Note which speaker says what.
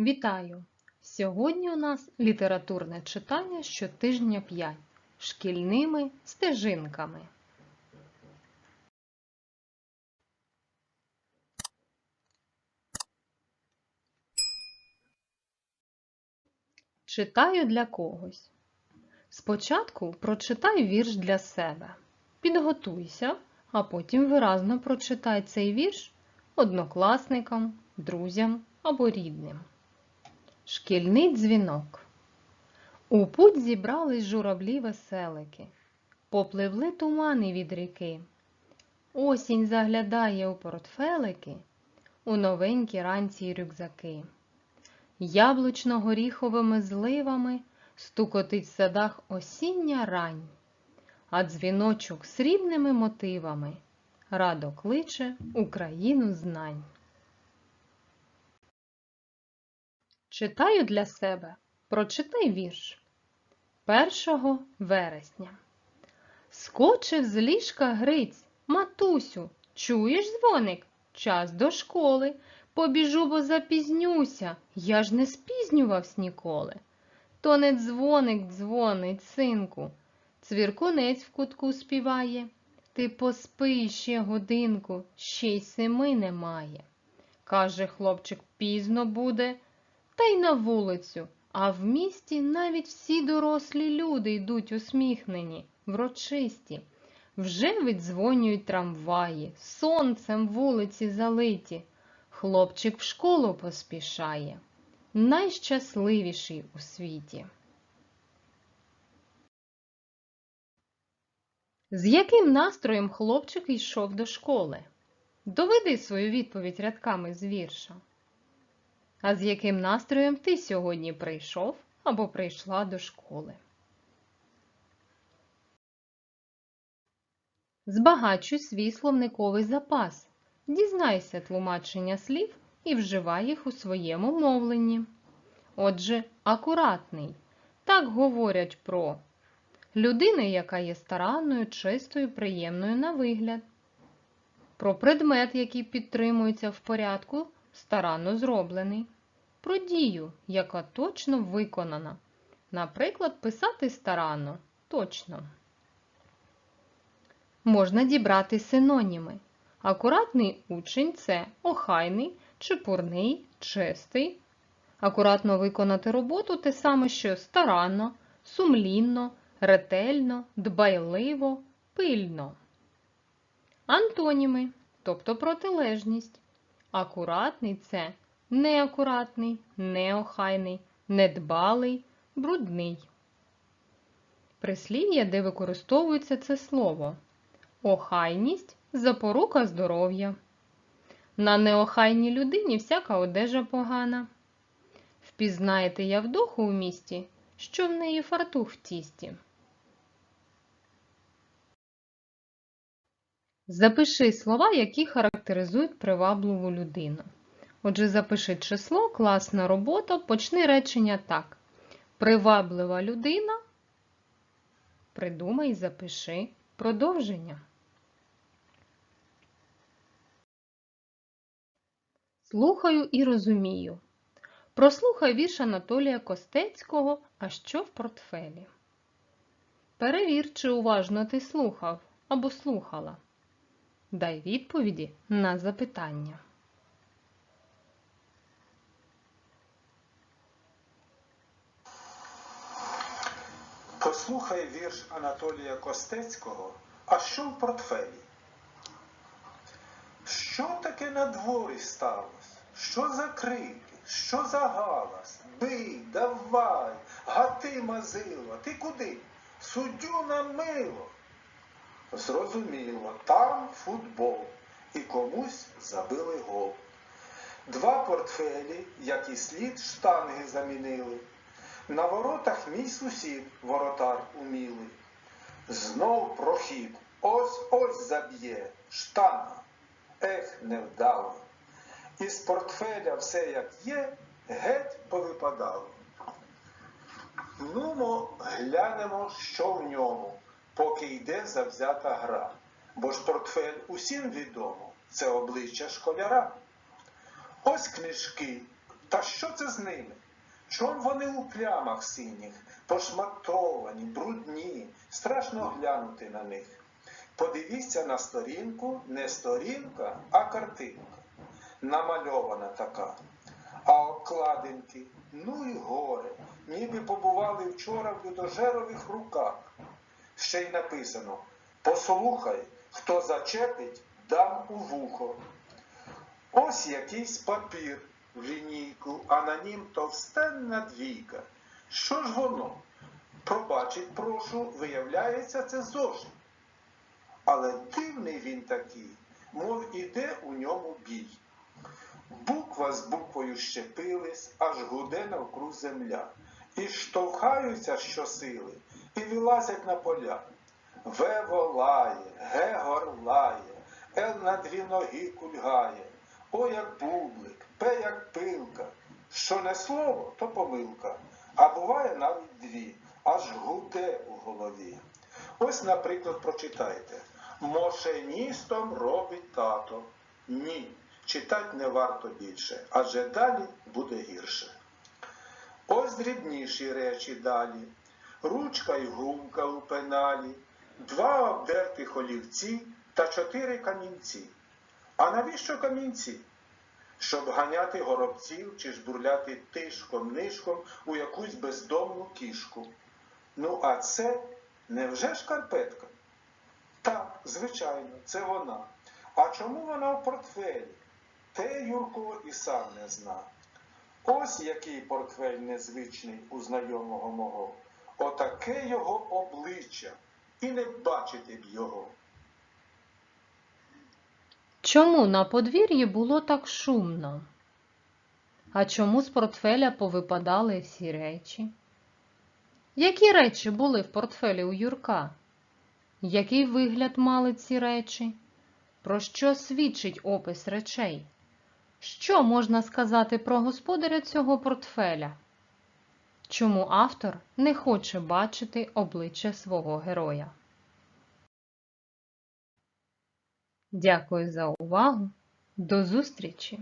Speaker 1: Вітаю! Сьогодні у нас літературне читання щотижня 5 шкільними стежинками. Читаю для когось. Спочатку прочитай вірш для себе. Підготуйся, а потім виразно прочитай цей вірш однокласникам, друзям або рідним. Шкільний дзвінок. У путь зібрались журавлі веселики, попливли тумани від ріки. Осінь заглядає у портфелики, у новенькі ранці й рюкзаки. Яблучно-горіховими зливами стукотить в садах осіння рань, а дзвіночок срібними мотивами радо кличе Україну знань. Читаю для себе. Прочитай вірш. 1 вересня. Скочив з ліжка Гриць. Матусю, чуєш дзвоник? Час до школи. Побіжу, бо запізнюся. Я ж не спізнювавсь ніколи. То не дзвоник дзвонить, синку. Цвіркунець в кутку співає. Ти поспи ще годинку, ще й семи немає. Каже хлопчик, пізно буде та й на вулицю, а в місті навіть всі дорослі люди йдуть усміхнені, врочисті. Вже видзвонюють трамваї, сонцем вулиці залиті. Хлопчик в школу поспішає, найщасливіший у світі. З яким настроєм хлопчик йшов до школи? Доведи свою відповідь рядками з вірша. А з яким настроєм ти сьогодні прийшов або прийшла до школи? Збагачуй свій словниковий запас. Дізнайся тлумачення слів і вживай їх у своєму мовленні. Отже, акуратний. Так говорять про людину, яка є старанною, чистою, приємною на вигляд. Про предмет, який підтримується в порядку старанно зроблений. Про дію, яка точно виконана. Наприклад, писати старанно точно. Можна дібрати синоніми. Акуратний учень це охайний, чепурний, чистий. Акуратно виконати роботу те саме, що старанно, сумлінно, ретельно, дбайливо, пильно. Антоніми, тобто протилежність. Акуратний це неакуратний, неохайний, недбалий, брудний. Прислів'я, де використовується це слово. Охайність запорука здоров'я. На неохайній людині всяка одежа погана. Впізнаєте явдоху у місті, що в неї фартух в тісті. Запиши слова, які характеризують привабливу людину. Отже, запиши число, класна робота, почни речення так. Приваблива людина. Придумай запиши продовження. Слухаю і розумію. Прослухай вірш Анатолія Костецького А що в портфелі? Перевір, чи уважно ти слухав або слухала. Дай відповіді на запитання.
Speaker 2: Послухай вірш Анатолія Костецького А що в портфелі? Що таке на дворі сталося? Що за крики? Що за галас? Бий, давай, гати мазило, ти куди? Суддю на мило. Зрозуміло, там футбол. І комусь забили гол. Два портфелі, як і слід, штанги замінили. На воротах мій сусід, воротар умілий. Знов прохід. Ось ось заб'є. Штанга. Ех, невдало. Із портфеля все як є, геть повипадало. Нумо, глянемо, що в ньому, поки йде завзята гра. Бо ж портфель усім відомо, це обличчя школяра. Ось книжки, Та що це з ними? Чом вони у плямах синіх, пошматовані, брудні, страшно глянути на них. Подивіться на сторінку, не сторінка, а картинка. Намальована така. А обкладинки, ну і горе, ніби побували вчора в людожерових руках. Ще й написано Послухай, хто зачепить, дам у вухо. Ось якийсь папір в лінійку, а на нім товстенна двійка. Що ж воно? Пробачить, прошу, виявляється, це зошит. Але дивний він такий, мов іде у ньому бій. Буква з буквою щепились, аж гуде навкруг земля, і штовхаються щосили, і вилазять на поля. В волає, Г горлає, Л на дві ноги кульгає, О як бублик, П як пилка. Що не слово, то помилка, а буває навіть дві, аж гуде у голові. Ось, наприклад, прочитайте. Мошеністом робить тато. Ні, читать не варто більше, адже далі буде гірше. Ось дрібніші речі далі. Ручка й гумка у пеналі, два обдертих олівці та чотири камінці. А навіщо камінці? Щоб ганяти горобців чи жбурляти тишком-нишком у якусь бездомну кішку. Ну, а це невже шкарпетка? Так, звичайно, це вона. А чому вона в портфелі? Те Юрко і сам не зна. Ось який портфель незвичний у знайомого мого. Отаке його обличчя. І не бачити б його.
Speaker 1: Чому на подвір'ї було так шумно? А чому з портфеля повипадали всі речі? Які речі були в портфелі у Юрка? Який вигляд мали ці речі? Про що свідчить опис речей? Що можна сказати про господаря цього портфеля? Чому автор не хоче бачити обличчя свого героя? Дякую за увагу. До зустрічі!